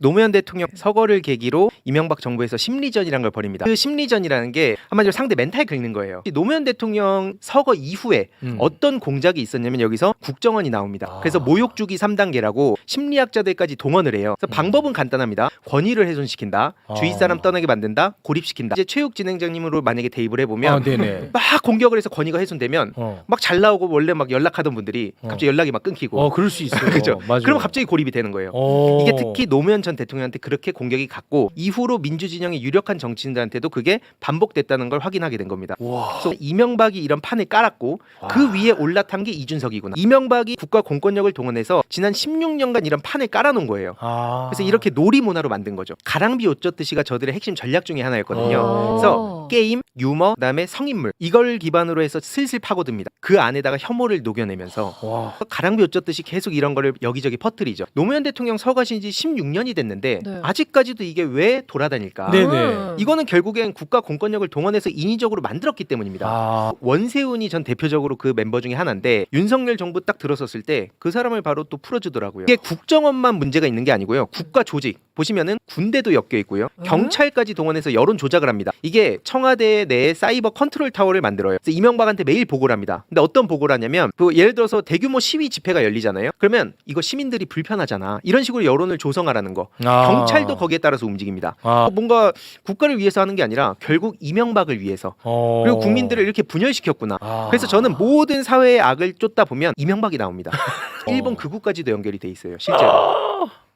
노무현 대통령 서거를 계기로 이명박 정부에서 심리전이라는 걸 벌입니다. 그 심리전이라는 게 한마디로 상대 멘탈 긁는 거예요. 노무현 대통령 서거 이후에 음. 어떤 공작이 있었냐면 여기서 국정원이 나옵니다. 아. 그래서 모욕 주기 3단계라고 심리학자들까지 동원을 해요. 그래서 음. 방법은 간단합니다. 권위를 훼손시킨다. 아. 주위 사람 떠나게 만든다. 고립시킨다. 이제 최욱 진행자님으로 만약에 대입을 해보면 아. 막 공격을 해서 권위가 훼손되면 어. 막잘 나오고 원래 막 연락하던 분들이 어. 갑자기 연락이 막 끊기고 어, 그럴 수 있어요. 그죠? 그러면 갑자기 고립이 되는 거예요. 어. 이게 특히 노무현 전 대통령한테 그렇게 공격이 갔고 이후로 민주진영의 유력한 정치인들한테도 그게 반복됐다는 걸 확인하게 된 겁니다. 와. 그래서 이명박이 이런 판을 깔았고 그 위에 올라탄 게 이준석이구나. 이명박이 국가 공권력을 동원해서 지난 16년간 이런 판을 깔아놓은 거예요. 아. 그래서 이렇게 놀이 문화로 만든 거죠. 가랑비 옷 젖듯이가 저들의 핵심 전략 중에 하나였거든요. 어. 그래서 게임, 유머, 그다음에 성인물 이걸 기반으로 해서 슬슬 파고듭니다. 그 안에다가 혐오를 녹여내면서 와. 가랑비 옷 젖듯이 계속 이런 거를 여기저기 퍼뜨리죠. 노무현 대통령 서거신 지 16년이 됐는데 네. 아직까지도 이게 왜 돌아다닐까? 네. 음. 이거는 결국엔 국가 공권력을 동원해서 인위적으로 만들었기 때문입니다. 아. 원세훈이 전 대표적으로 그 멤버 중에 하나인데 윤석열 정부 딱 들어섰을 때 그 사람을 바로 또 풀어주더라고요. 이게 국정원만 문제가 있는 게 아니고요. 국가 조직 보시면은 군대도 엮여 있고요. 음? 경찰까지 동원해서 여론 조작을 합니다. 이게 청와대 내 사이버 컨트롤 타워를 만들어요. 그래서 이명박한테 매일 보고를 합니다. 근데 어떤 보고를 하냐면 그 예를 들어서 대규모 시위 집회가 열리잖아요. 그러면 이거 시민들이 불편하잖아. 이런 식으로 여론을 조성하라는 거. 아. 경찰도 거기에 따라서 움직입니다. 아. 뭔가 국가를 위해서 하는 게 아니라 결국 이명박을 위해서 어. 그리고 국민들을 이렇게 분열시켰구나. 아. 그래서 저는 모든 사회의 악을 쫓다 보면 이명박이 나옵니다. 일본 극우까지도 연결이 돼 있어요. 실제로.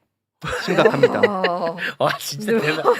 심각합니다. 어. 아 진짜 대박.